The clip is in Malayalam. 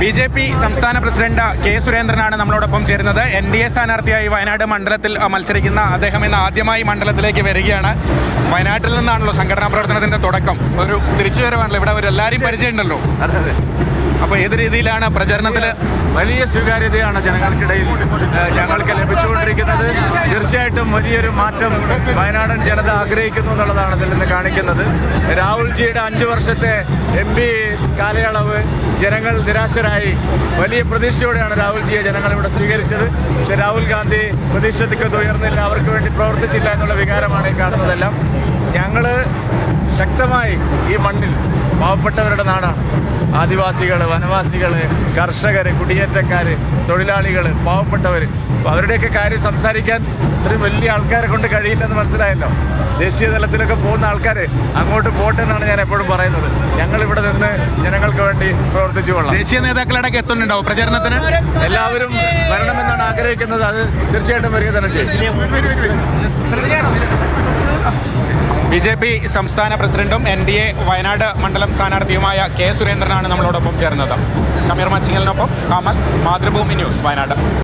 ബി ജെ പി സംസ്ഥാന പ്രസിഡന്റ് കെ സുരേന്ദ്രനാണ് നമ്മളോടൊപ്പം ചേരുന്നത്. എൻ ഡി എ സ്ഥാനാർത്ഥിയായി വയനാട് മണ്ഡലത്തിൽ മത്സരിക്കുന്ന അദ്ദേഹം ഇന്ന് ആദ്യമായി മണ്ഡലത്തിലേക്ക് വരികയാണ്. വയനാട്ടിൽ നിന്നാണല്ലോ സംഘടനാ പ്രവർത്തനത്തിന്റെ തുടക്കം. ഒരു തിരിച്ചുവരവാണല്ലോ. ഇവിടെ എല്ലാവരെയും പരിചയമുണ്ടല്ലോ. അപ്പോൾ ഏത് രീതിയിലാണ് പ്രചരണത്തിൽ വലിയ സ്വീകാര്യതയാണ് ജനങ്ങൾക്കിടയിൽ ഞങ്ങൾക്ക് ലഭിച്ചുകൊണ്ടിരിക്കുന്നത്? തീർച്ചയായിട്ടും വലിയൊരു മാറ്റം വയനാടൻ ജനത ആഗ്രഹിക്കുന്നു എന്നുള്ളതാണ് ഇതിൽ നിന്ന് കാണിക്കുന്നത്. രാഹുൽജിയുടെ അഞ്ചു വർഷത്തെ എം പി കാലയളവ് ജനങ്ങൾ നിരാശരായി. വലിയ പ്രതീക്ഷയോടെയാണ് രാഹുൽജിയെ ജനങ്ങൾ ഇവിടെ സ്വീകരിച്ചത്. പക്ഷെ രാഹുൽ ഗാന്ധി പ്രതീക്ഷയ്ക്ക് ഉയർന്നില്ല അവർക്ക് വേണ്ടി പ്രവർത്തിച്ചില്ല എന്നുള്ള വികാരമാണ് ഈ കാണുന്നതെല്ലാം. ഞങ്ങൾ ശക്തമായി ഈ മണ്ണിൽ പാവപ്പെട്ടവരുടെ നാടാണ്. ആദിവാസികൾ വനവാസികൾ കർഷകർ കുടിയേറ്റക്കാർ തൊഴിലാളികൾ പാവപ്പെട്ടവർ അപ്പോൾ അവരുടെയൊക്കെ കാര്യം സംസാരിക്കാൻ ഇത്രയും വലിയ ആൾക്കാരെ കൊണ്ട് കഴിയില്ലെന്ന് മനസ്സിലായല്ലോ? ദേശീയ തലത്തിലൊക്കെ പോകുന്ന ആൾക്കാർ അങ്ങോട്ട് പോട്ടെ എന്നാണ് ഞാൻ എപ്പോഴും പറയുന്നത്. ഞങ്ങൾ ഇവിടെ നിന്ന് ജനങ്ങൾക്ക് വേണ്ടി പ്രവർത്തിച്ചു കൊള്ളാം. ദേശീയ നേതാക്കളുടെ എത്തുന്നുണ്ടാവും പ്രചരണത്തിന്? എല്ലാവരും വരണമെന്നാണ് ആഗ്രഹിക്കുന്നത്. അത് തീർച്ചയായിട്ടും വരിക തന്നെ ചെയ്യും. ബി ജെ പി സംസ്ഥാന പ്രസിഡന്റും എൻ ഡി എ വയനാട് മണ്ഡലം സ്ഥാനാർത്ഥിയുമായ കെ സുരേന്ദ്രനാണ് നമ്മളോടൊപ്പം ചേർന്നത്. ഷമീർ മച്ചിങ്ങലിനൊപ്പം കാമൽ മാതൃഭൂമി ന്യൂസ് വയനാട്.